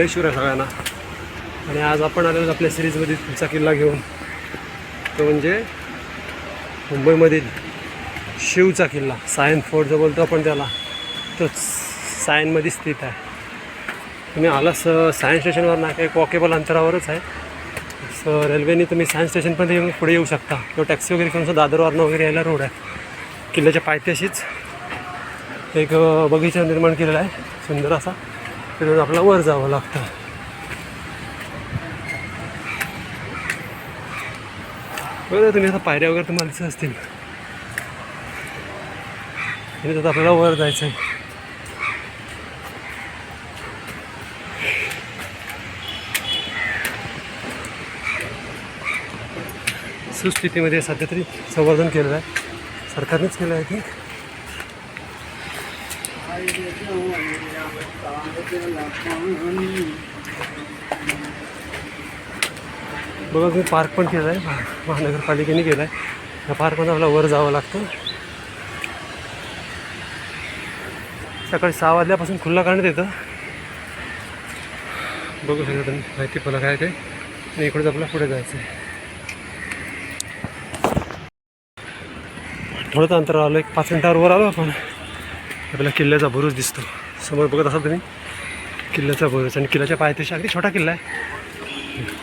जय शिवराय सगळ्यांना. आणि आज आपण आलेलो आपल्या सिरीजमध्ये पुढचा किल्ला घेऊन. तो म्हणजे मुंबईमधील शिवचा किल्ला सायन फोर्ट जो बोलतो आपण त्याला तो सायनमध्ये स्थित आहे. तुम्ही आला स सायन्स स्टेशनवर ना काही वॉकेबल अंतरावरच आहे. स रेल्वेने तुम्ही सायन्स स्टेशनपर्यंत येऊन पुढे येऊ शकता. किंवा टॅक्सी वगैरे करून दादरवरनं वगैरे यायला रोड आहे. किल्ल्याच्या पायथ्याशीच एक बगीचा निर्माण केलेला आहे. सुंदर असा. तिथून आपल्याला वर जावं लागतं. बरं तुम्ही आता पायऱ्या वगैरे तुम्हाला दिसत असतील. आणि आपल्याला वर जायचं आहे. सुस्थितीमध्ये सध्या तरी संवर्धन केलेलं आहे. सरकारनेच केलं आहे की बघा मी पार्क पण केलं आहे महानगरपालिकेने केला आहे या पार्कमध्ये आपल्याला वर जावं लागतं. सकाळी सहा वाजल्यापासून खुल्ला करण्यात येतं. बघू शकता तुम्ही माहिती फलक आहे ते. आणि इकडे आपल्याला पुढे जायचं आहे थोडंच अंतर आलो एक पाच मिनटावर वर आलो आपण. आपल्याला किल्ल्याचा बुरुज दिसतो. समोर बघत असाल तुम्ही. किल्ल्याचा बुरुज आणि किल्ल्याच्या पायथ्याशी अगदी छोटा किल्ला आहे.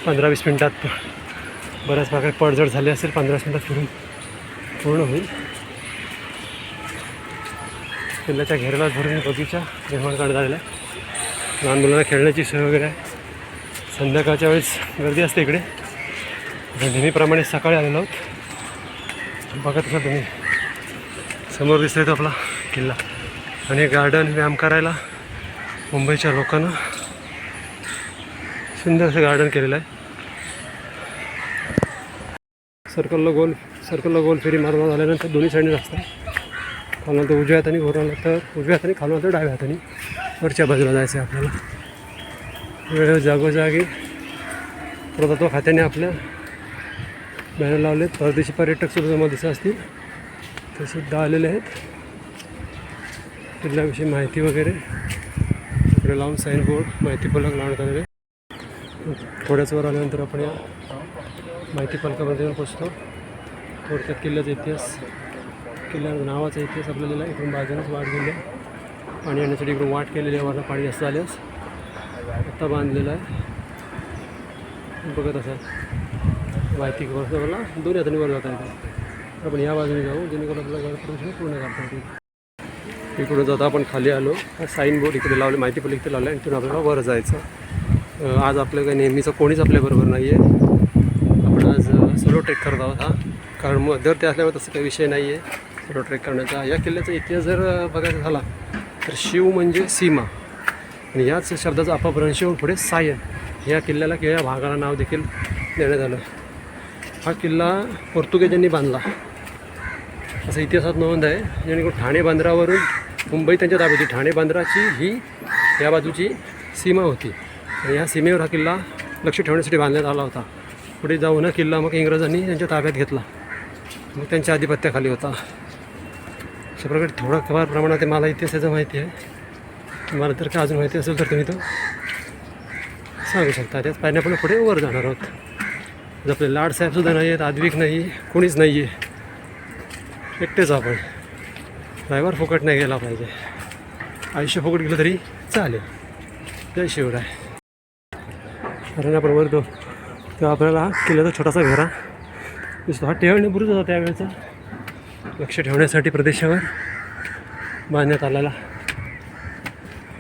पंधरा वीस मिनटात बऱ्याच प्रकारे पडझड झाली असेल पंधरा वीस मिनटात फिरून पूर्ण होईल. किल्ल्याच्या घेरला भरून बगीचा निर्माण करण्यात आलेला आहे. लहान मुलांना खेळण्याची सोय वगैरे आहे. संध्याकाळच्या वेळेस गर्दी असते इकडे. नेहमीप्रमाणे सकाळी आलेलो आहोत. बघत असाल तुम्ही. समोर दिसतोय तो आपला किल्ला. आणि गार्डन व्यायाम करायला मुंबईच्या लोकांना सुंदर असं गार्डन केलेलं आहे. सर्कलला गोल सर्कलला गोल फेरी मारून झाल्यानंतर दोन्ही साईडने रस्ता खालून तर उजव्या हाताने वरून तर उजव्या हाताने खालून तर डाव्या हाताने. वरच्या बाजूला जायचं आहे आपल्याला. वेळ जागोजागी पुरातत्व खात्याने आपल्या बॅनर लावलेत. परदेशी पर्यटक सुद्धा जमा दिसत असतील. ते सुद्धा आलेले आहेत. किल्ल्याविषयी माहिती वगैरे. इकडे लावून साईन बोर्ड माहिती फलक लावण्यात आलेले थोड्याच वर आल्यानंतर आपण या माहिती फलकामध्ये येऊन पोचतो. थोडक्यात किल्ल्याचा इतिहास किल्ल्या नावाचा इतिहास आपल्याला दिला इकडून बाजूनच वाट गेली आहे. पाणी आणण्यासाठी इकडून वाट केलेली आहे. वरनं पाणी जास्त आल्यास आत्ता बांधलेला आहे. बघत असाल. माहिती वर्ष मला दोन्ही हाताने वर जाता येतं. आपण या बाजूने जाऊ जेणेकरून आपल्याला घर पूर्ण करता येईल. इकडून जाता आपण खाली आलो. साईन बोर्ड इकडे लावले माहिती पण इकडे लावलं आणि तिथून आपल्याला वर जायचं. आज आपलं काही नेहमीचं कोणीच आपल्याबरोबर नाही आहे आपण आज सोलो ट्रेक करत आहोत हा. कारण मध्यवर्ती असल्यामुळे तसं काही विषय नाही आहे सोलो ट्रेक करण्याचा या किल्ल्याचा इतिहास जर बघायचा झाला तर शिव म्हणजे सीमा. आणि याच शब्दाचा अपभ्रंश होऊन पुढे सायन. या किल्ल्याला किंवा या भागाला नाव देखील देण्यात आलं. हा किल्ला पोर्तुगेजांनी बांधला. असं इतिहासात नोंद आहे. जेणेकरून ठाणे बंदरावरून मुंबई त्यांच्या ताब्यात होती. ठाणे बांद्राची ही या बाजूची सीमा होती. आणि या सीमेवर हा किल्ला लक्ष ठेवण्यासाठी बांधण्यात आला होता. पुढे जाऊन हा किल्ला मग इंग्रजांनी त्यांच्या ताब्यात घेतला. मग त्यांच्या आधिपत्याखाली होता. अशा प्रकारे थोडा फार प्रमाणात मला इतिहासाचं माहिती आहे. तुम्हाला जर का अजून माहिती असेल तर तुम्ही तो सांगू शकता. त्याच पायऱ्या आपण पुढे वर जाणार आहोत. जर आपले लाडसाहेबसुद्धा नाही आहेत आद्विक नाही कोणीच नाही आहे एकटेच आपण. ड्रायव्हर फुकट नाही गेला पाहिजे. आयुष्य फुकट गेलं तरी चालेल. जय शिवराय कारण आपण वरतो तेव्हा आपल्याला हा किल्ल्याचा छोटासा घरा दिसतो. हा टेवणी होता त्यावेळेचा. लक्ष ठेवण्यासाठी प्रदेशावर बांधण्यात आलेला.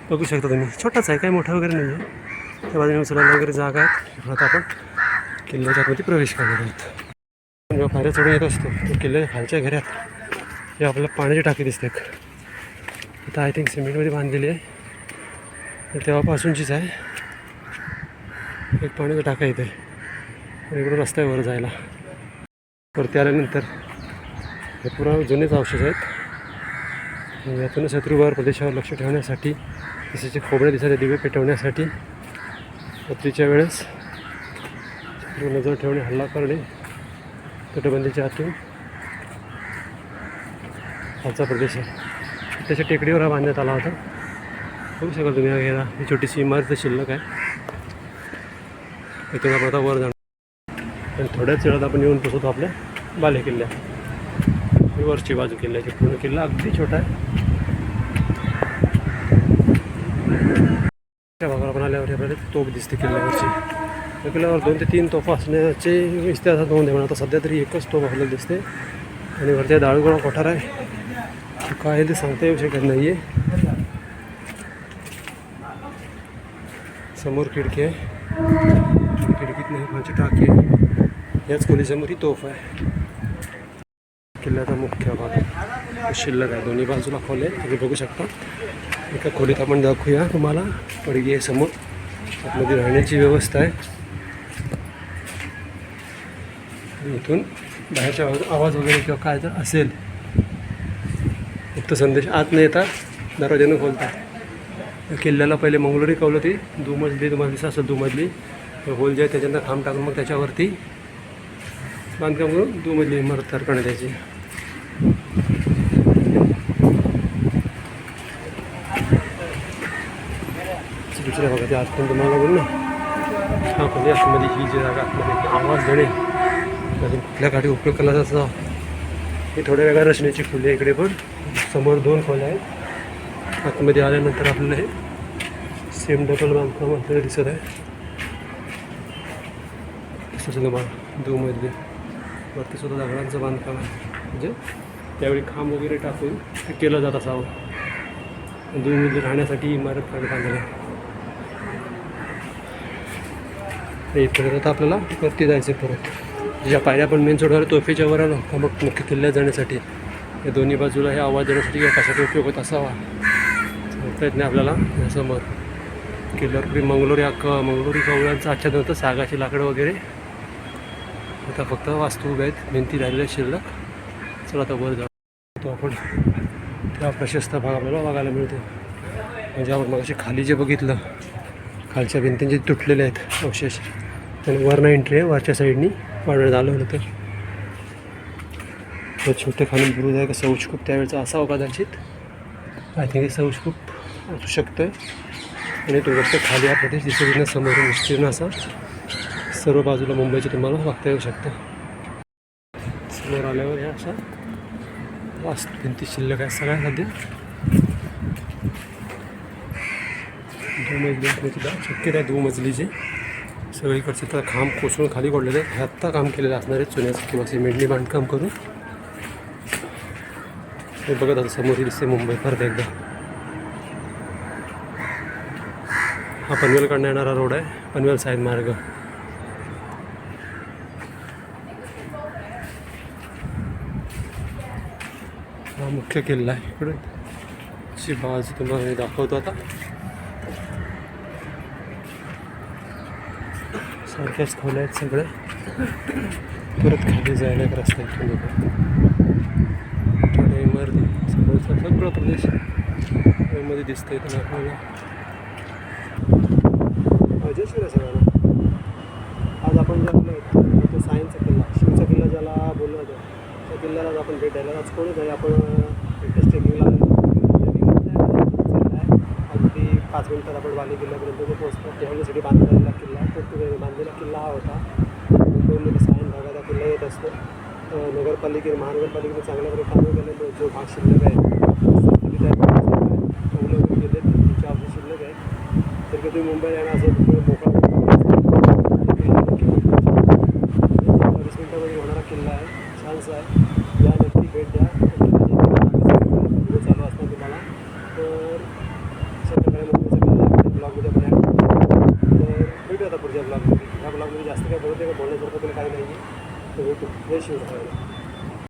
बघू शकता तुम्ही. छोटाच आहे काही मोठा वगैरे नाही आहे त्या बाजूने उचलायला वगैरे जागा आहेत. आता आपण किल्ल्याच्या आतमध्ये प्रवेश करणार आहोत. जेव्हा पायऱ्या चढून येत असतो तर किल्ल्याच्या खालच्या घरात. हे आपल्याला पाण्याची टाकी दिसते आता आय थिंक सिमेंटमध्ये बांधलेली आहे. तर तेव्हापासूनचीच आहे. एक पाण्याचा टाका इथे. इकडून रस्ता आहे वर जायला. वरती आल्यानंतर हे पुरा जुनेच अवशेष आहेत. यातून शत्रुवार प्रदेशावर लक्ष ठेवण्यासाठी तसेचे खोबड्या दिसायचे दिवे पेटवण्यासाठी रात्रीच्या वेळेस नजर ठेवणे हल्ला करणे तटबंदीच्या आतून खालचा प्रदेश आहे. त्याच्या टेकडीवर हा बांधण्यात आला होता. बघू शकाल तुम्ही हा घेरा. ही छोटीशी इमारत शिल्लक आहे. इथून आपण आता वर जाणार. आणि थोड्याच वेळात आपण येऊन पोचवतो आपल्या बाले किल्ल्या. वरची बाजू किल्ल्याची. पूर्ण किल्ला अगदी छोटा आहे. त्या भागावर आपण आल्यावर आपल्याला तोफ दिसते किल्ल्यावरची. त्या किल्ल्यावर दोन ते तीन तोफा असण्याचे इतिहासात नोंद आहे. पण आता सध्या तरी एकच तोफ आपल्याला दिसते. आणि वरच्या दाळगोळा कोठार आहे. कायदे काय सांगता येऊ शकत नाही आहे समोर खिडकी आहे. खिडकीत नाही माझी टाकी आहे. याच खोलीसमोर ही तोफ आहे. किल्ल्याचा मुख्य भाग शिल्लक आहे. दोन्ही बाजूला खोल आहे. तुम्ही बघू शकता. एका खोलीत आपण दाखवूया तुम्हाला. पडगी आहे समोर. आतमध्ये राहण्याची व्यवस्था आहे. इथून बाहेरच्या आवाज वगैरे किंवा काय जर असेल. गुप्त संदेश आत न येता दरवाजानं खोलता. किल्ल्याला पहिले मंगलोरी कवलं ती दुमजली तुम्हाला दिसत असेल दुमजली. होल जे आहे त्याच्यानं खांब टाकून मग त्याच्यावरती बांधकाम करून दुमजली इमारत तयार करण्यात यायची दुसऱ्या भागात पण तुम्हाला बोल ना. हा म्हणजे आतमध्ये ही जी जागा आतमध्ये आवाज देणे अजून कुठल्या काठी उपयोग केला जातो हे थोड्या वेगळ्या रचनेची खोली आहे इकडे पण. समोर दोन खोल्या आहेत. आतमध्ये आल्यानंतर आपल्याला हे सेम डबल बांधकाम आपल्याला दिसत आहे. सुद्धा दोन दुमजली. वरती सुद्धा दगडांचं बांधकाम आहे. म्हणजे त्यावेळी खांब वगैरे टाकून ते केलं जात असावं. मजली राहण्यासाठी इमारत काढत आलेली आहे. इथपर्यंत आता आपल्याला वरती जायचं आहे परत. ज्या पायऱ्या पण मेन सोडवर तोफेच्या वर आलो का मग मुख्य किल्ल्यात जाण्यासाठी. या दोन्ही बाजूला हे आवाज देण्यासाठी या कशाचा उपयोग होत असावा? सांगता येत नाही आपल्याला यासमोर. किल्लरपुरी मंगलोरी अक्क मंगलोरी कवळ्यांचं आच्छादन होतं सागाची लाकडं वगैरे. आता फक्त वास्तू उभ्या आहेत भिंती राहिलेल्या शिल्लक. चला आता वर जाऊ. तो आपण त्या प्रशस्त भाग आपल्याला बघायला मिळतो म्हणजे आपण मग खाली जे बघितलं खालच्या भिंतींचे तुटलेले आहेत अवशेष आणि वरनं एंट्री आहे वरच्या साईडनी वाढवण्यात आलं होतं. छोटे खाली बुरुज आहे का? सौचकूप त्यावेळेचा असावं कदाचित. आय थिंक हे सौचकूप असू शकतं आणि तो वरच्या खाली हा प्रदेश दिसून समोर विस्तीर्ण असा. सर्व बाजूला मुंबईचे तुम्हाला बघता येऊ शकतं. समोर आल्यावर हे अशा. वास्तू भिंती शिल्लक आहे सगळ्या सध्या दोन शक्यता आहे दुमजलीचे सगळीकडचे तर खांब कोसळून खाली पडलेले आहे हे आत्ता काम केलेलं असणार आहे. चुन्याचं किंवा सिमेंटनी बांधकाम करून. हे बघत आता समोर दिसते मुंबई परत एकदा. हा पनवेलकडनं येणारा रोड आहे पनवेल साईड मार्ग. हा मुख्य किल्ला आहे इकडे. ची बाजू तुम्हाला मी दाखवतो आता. सारख्याच खोल्या आहेत सगळ्या परत खाली जायला एक रस्ता इथून येतो थोड्या इमारती सगळं सगळं प्रदेश यामध्ये दिसतं त्यांना आपल्याला. अजयशीर आहे सगळ्यांना आज आपण जे आपलं तो सायन्सचा किल्ला शिवचा किल्ला ज्याला बोललो होतो त्या किल्ल्याला आज आपण भेट द्यायला आज कोणच आहे आपण लेटेस्ट टेक्निकला अगदी पाच मिनिटात आपण बाली किल्ल्यापर्यंत जो पोहोचतो त्यावेळेसाठी बांधलेला किल्ला तो बांधलेला किल्ला हा होता. मुंबईमध्ये सायन भागात हा किल्ला येत असतो. नगरपालिकेने महानगरपालिकेने चांगल्या प्रकारे काम केलेलं जो भाग शिल्लक आहे शिल्लक आहे तर तर आहे या नक्की भेट तर तर जास्त बोलते का बोलण्यासारखं पण काही नाही आहे तर जय